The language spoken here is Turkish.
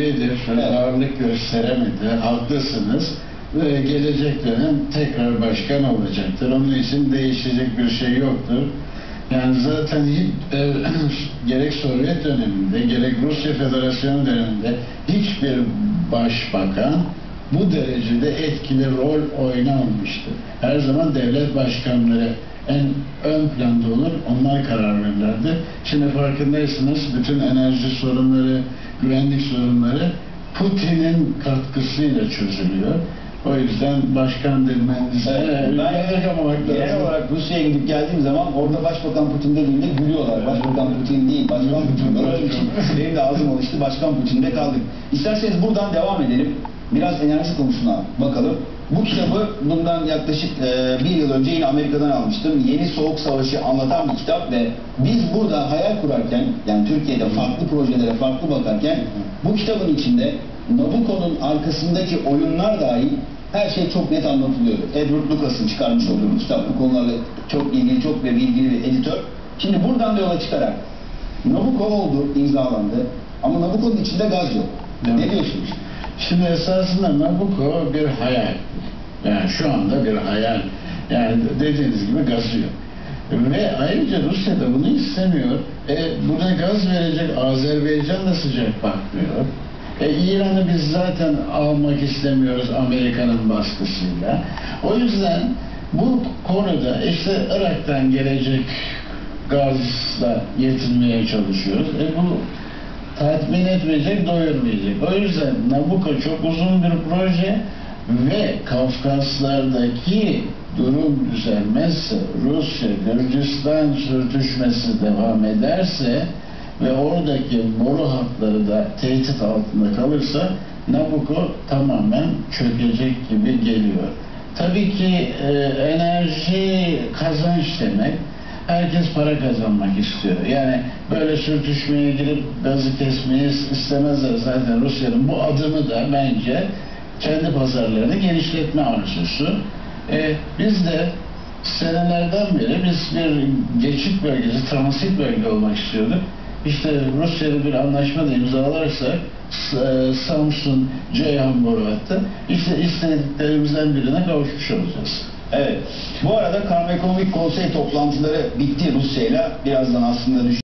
devriyedir. Evet. Ağırlık gösteremedi. Haklısınız. Ve gelecek dönem tekrar başkan olacaktır. Onun için değişecek bir şey yoktur. Yani zaten hiç, e, gerek Sovyet döneminde gerek Rusya Federasyonu döneminde hiçbir başbakan bu derecede etkili rol oynamamıştır. Her zaman devlet başkanları en ön planda olur, onlar karar verirlerdi. Şimdi farkındaysanız bütün enerji sorunları, güvenlik sorunları Putin'in katkısıyla çözülüyor. O yüzden başkan demenize Evet, ben yargamamak genel lazım. olarak Rusya'ya gidip geldiğim zaman orada Başbakan Putin dediğimde gülüyorlar. Başbakan Putin değil, Başkan Putin. Benim de ağzım alıştı, Başkan Putin'de kaldık. İsterseniz buradan devam edelim. Biraz enerji konusuna bakalım. Bu kitabı bundan yaklaşık e, bir yıl önce yine Amerika'dan almıştım. Yeni Soğuk Savaşı anlatan bir kitap ve biz burada hayal kurarken, yani Türkiye'de farklı projelere farklı bakarken bu kitabın içinde Nabucco'nun arkasındaki oyunlar dahil her şey çok net anlatılıyor. Edward Lucas'ın çıkarmış olduğu bir kitap. Bu konularla çok ilgili, çok ve bilgili bir editör. Şimdi buradan da yola çıkarak Nabucco oldu, imzalandı. Ama Nabucco'nun içinde gaz yok. Evet. Ne diyorsunuz? Şimdi esasında Nabucco bir hayal. Yani şu anda bir hayal. Yani dediğiniz gibi gazı yok. Ve ayrıca Rusya da bunu istemiyor. E, buna gaz verecek Azerbaycan da sıcak bakmıyor. E, İran'ı biz zaten almak istemiyoruz Amerika'nın baskısıyla. O yüzden bu konuda işte Irak'tan gelecek gazla yetinmeye çalışıyoruz. E, bu tatmin etmeyecek, doyurmayacak. O yüzden Nabucco çok uzun bir proje ve Kafkaslardaki durum düzelmezse, Rusya, Gürcistan sürtüşmesi devam ederse ve oradaki boru hatları da tehdit altında kalırsa Nabucco tamamen çökecek gibi geliyor. Tabii ki e, enerji kazanç demek. Herkes para kazanmak istiyor. Yani böyle sürtüşmeye girip gazı kesmeyi istemezler zaten Rusya'nın bu adımı da bence kendi pazarlarını genişletme arzusu. E, biz de senelerden beri biz bir geçit bölgesi, transit bölge olmak istiyorduk. İşte Rusya'da bir anlaşma da imzalarsak S- Samsun, Ceyhan boru hattı işte istediklerimizden birine kavuşmuş olacağız. Evet. Bu arada Karma Ekonomik Konsey toplantıları bitti Rusya'yla. Birazdan aslında düş